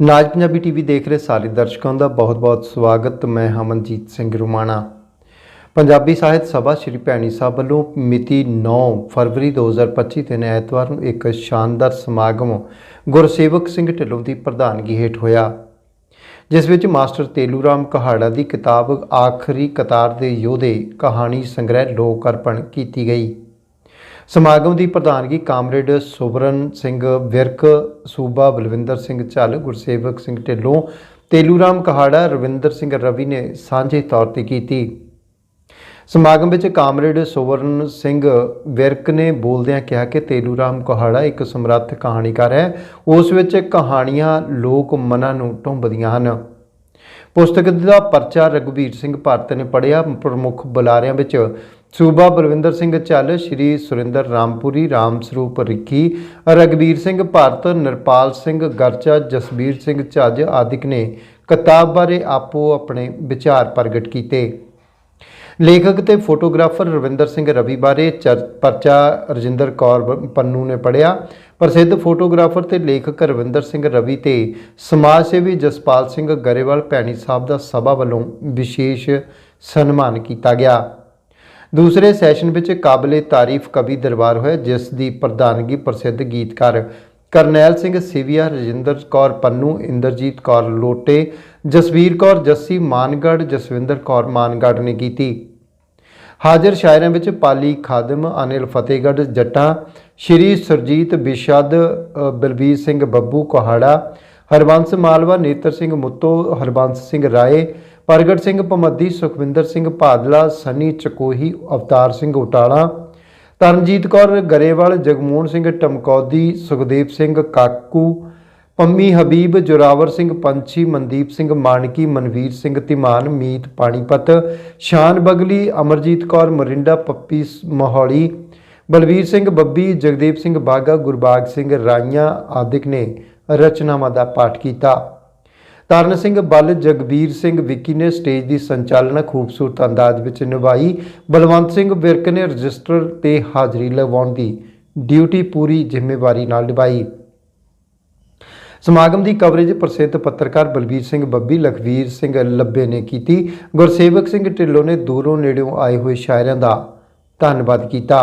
ਨਾਜ Punjabi TV ਦੇਖ ਰਹੇ ਸਾਰੇ ਦਰਸ਼ਕਾਂ ਦਾ ਬਹੁਤ-ਬਹੁਤ ਸਵਾਗਤ। ਮੈਂ ਹਮਨਜੀਤ ਸਿੰਘ ਰੁਮਾਣਾ। ਪੰਜਾਬੀ ਸਾਹਿਤ ਸਭਾ ਸ਼੍ਰੀ ਭੈਣੀ ਸਾਹਿਬ ਵੱਲੋਂ ਮਿਤੀ 9 ਫਰਵਰੀ 2025 ਦਿਨ ਐਤਵਾਰ ਨੂੰ ਇੱਕ ਸ਼ਾਨਦਾਰ ਸਮਾਗਮ ਗੁਰਸੇਵਕ ਸਿੰਘ ਢਿੱਲੋਂ ਦੀ ਪ੍ਰਧਾਨਗੀ ਹੇਠ ਹੋਇਆ। ਜਿਸ ਵਿੱਚ ਮਾਸਟਰ ਤੇਲੂ ਰਾਮ ਕਹਾੜਾ ਦੀ ਕਿਤਾਬ ਆਖਰੀ ਕਤਾਰ ਦੇ ਯੋਧੇ ਕਹਾਣੀ ਸੰਗ੍ਰਹਿ ਲੋਕ ਅਰਪਣ ਕੀਤੀ ਗਈ। ਸਮਾਗਮ ਦੀ ਪ੍ਰਧਾਨਗੀ ਕਾਮਰੇਡ ਸੁਬਰਨ ਸਿੰਘ ਵਿਰਕ, ਸੂਬਾ ਬਲਵਿੰਦਰ ਸਿੰਘ ਝੱਲ, ਗੁਰਸੇਵਕ ਸਿੰਘ ਢਿੱਲੋਂ ਤੇਲੂ ਰਾਮ ਕਹਾੜਾ, ਰਵਿੰਦਰ ਸਿੰਘ ਰਵੀ ਨੇ ਸਾਂਝੇ ਤੌਰ ਤੇ ਕੀਤੀ। ਸਮਾਗਮ ਵਿੱਚ ਕਾਮਰੇਡ ਸੁਵਰਨ ਸਿੰਘ ਵਿਰਕ ਨੇ ਬੋਲਦਿਆਂ ਕਿਹਾ ਕਿ ਤੇਲੂ ਰਾਮ ਕਹਾੜਾ ਇੱਕ ਸਮਰੱਥ ਕਹਾਣੀਕਾਰ ਹੈ। ਉਸ ਵਿੱਚ ਕਹਾਣੀਆਂ ਲੋਕ ਮਨਾਂ ਨੂੰ ਢੁੰਬਦੀਆਂ ਹਨ। ਪੁਸਤਕ ਦਾ ਪਰਚਾ ਰਘੁਵੀਰ ਸਿੰਘ ਭਾਰਤ ਨੇ ਪੜ੍ਹਿਆ। ਪ੍ਰਮੁੱਖ ਬੁਲਾਰਿਆਂ ਵਿੱਚ ਸੂਬਾ ਬਲਵਿੰਦਰ ਸਿੰਘ ਚੱਲ ਸ਼੍ਰੀ ਸੁਰਿੰਦਰ ਰਾਮਪੁਰੀ, ਰਾਮ ਸਰੂਪ ਰਿੱਖੀ ਰਘਵੀਰ ਸਿੰਘ ਭਾਰਤ, ਨਿਰਪਾਲ ਸਿੰਘ ਗਰਚਾ, ਜਸਬੀਰ ਸਿੰਘ ਝੱਜ ਆਦਿਕ ਨੇ ਕਿਤਾਬ ਬਾਰੇ ਆਪੋ ਆਪਣੇ ਵਿਚਾਰ ਪ੍ਰਗਟ ਕੀਤੇ। ਲੇਖਕ ਤੇ ਫੋਟੋਗ੍ਰਾਫਰ ਰਵਿੰਦਰ ਸਿੰਘ ਰਵੀ ਬਾਰੇ ਚਰ- ਪਰਚਾ ਰਜਿੰਦਰ ਕੌਰ ਪੰਨੂ ਨੇ ਪੜਿਆ ਪ੍ਰਸਿੱਧ ਫੋਟੋਗ੍ਰਾਫਰ ਤੇ ਲੇਖਕ ਰਵਿੰਦਰ ਸਿੰਘ ਰਵੀ ਤੇ ਸਮਾਜ ਸੇਵੀ ਜਸਪਾਲ ਸਿੰਘ ਗਰੇਵਾਲ ਭੈਣੀ ਸਾਹਿਬ ਦਾ ਸਭਾ ਵੱਲੋਂ ਵਿਸ਼ੇਸ਼ ਸਨਮਾਨ ਕੀਤਾ ਗਿਆ। ਦੂਸਰੇ ਸੈਸ਼ਨ ਵਿੱਚ ਕਾਬਲੇ ਤਾਰੀਫ ਕਵੀ ਦਰਬਾਰ ਹੋਇਆ ਜਿਸ ਦੀ ਪ੍ਰਧਾਨਗੀ ਪ੍ਰਸਿੱਧ ਗੀਤਕਾਰ ਕਰਨੈਲ ਸਿੰਘ ਸਿਵਿਆ, ਰਜਿੰਦਰ ਕੌਰ ਪੰਨੂ, ਇੰਦਰਜੀਤ ਕੌਰ ਲੋਟੇ, ਜਸਵੀਰ ਕੌਰ ਜੱਸੀ ਮਾਨਗੜ ਜਸਵਿੰਦਰ ਕੌਰ ਮਾਨਗੜ ਨੇ ਕੀਤੀ। ਹਾਜ਼ਰ ਸ਼ਾਇਰਾਂ ਵਿੱਚ ਪਾਲੀ ਖਾਦਮ, ਅਨਿਲ ਫਤਿਹਗੜ੍ਹ ਜੱਟਾਂ, ਸ਼੍ਰੀ ਸੁਰਜੀਤ ਬਿਸ਼ਦ ਬਲਬੀਰ ਸਿੰਘ ਬੱਬੂ ਕੋਹਾੜਾ, ਹਰਬੰਸ ਮਾਲਵਾ, ਨੇਤਰ ਸਿੰਘ ਮੁੱਤੋ, ਹਰਬੰਸ ਸਿੰਘ ਰਾਏ ਪ੍ਰਗਟ ਸਿੰਘ ਪਮੱਦੀ ਸੁਖਵਿੰਦਰ ਸਿੰਘ ਭਾਦਲਾ, ਸਨੀ ਚਕੋਹੀ, ਅਵਤਾਰ ਸਿੰਘ ਉਟਾਲਾ, ਤਰਨਜੀਤ ਕੌਰ ਗਰੇਵਾਲ, ਜਗਮੋਹਨ ਸਿੰਘ ਟਮਕੌਦੀ, ਸੁਖਦੇਵ ਸਿੰਘ ਕਾਕੂ, ਪੰਮੀ ਹਬੀਬ, ਜੋਰਾਵਰ ਸਿੰਘ ਪੰਛੀ, ਮਨਦੀਪ ਸਿੰਘ ਮਾਨਕੀ, ਮਨਵੀਰ ਸਿੰਘ ਧੀਮਾਨ, ਮੀਤ ਪਾਣੀਪਤ, ਸ਼ਾਨ ਬਗਲੀ, ਅਮਰਜੀਤ ਕੌਰ, ਮਰਿੰਡਾ ਪੱਪੀ ਸ- ਮੋਹਾਲੀ, ਬਲਵੀਰ ਸਿੰਘ ਬੱਬੀ ਜਗਦੀਪ ਸਿੰਘ ਬਾਗਾ, ਗੁਰਬਾਗ ਸਿੰਘ ਰਾਈਆਂ ਆਦਿਕ ਨੇ ਰਚਨਾਵਾਂ ਦਾ ਪਾਠ ਕੀਤਾ। ਤਰਨ ਸਿੰਘ ਬੱਲ, ਜਗਬੀਰ ਸਿੰਘ ਵਿੱਕੀ ਨੇ ਸਟੇਜ ਦੀ ਸੰਚਾਲਨਾ ਖੂਬਸੂਰਤ ਅੰਦਾਜ਼ ਵਿੱਚ ਨਿਭਾਈ। ਬਲਵੰਤ ਸਿੰਘ ਵਿਰਕ ਨੇ ਰਜਿਸਟਰ ਤੇ ਹਾਜ਼ਰੀ ਲਗਵਾਉਣ ਦੀ ਡਿਊਟੀ ਪੂਰੀ ਜ਼ਿੰਮੇਵਾਰੀ ਨਾਲ ਨਿਭਾਈ। ਸਮਾਗਮ ਦੀ ਕਵਰੇਜ ਪ੍ਰਸਿੱਧ ਪੱਤਰਕਾਰ ਬਲਬੀਰ ਸਿੰਘ ਬੱਬੀ, ਲਖਵੀਰ ਸਿੰਘ ਲੱਭੇ ਨੇ ਕੀਤੀ। ਗੁਰਸੇਵਕ ਸਿੰਘ ਢਿੱਲੋਂ ਨੇ ਦੂਰੋਂ ਨੇੜਿਓਂ ਆਏ ਹੋਏ ਸ਼ਾਇਰਾਂ ਦਾ ਧੰਨਵਾਦ ਕੀਤਾ।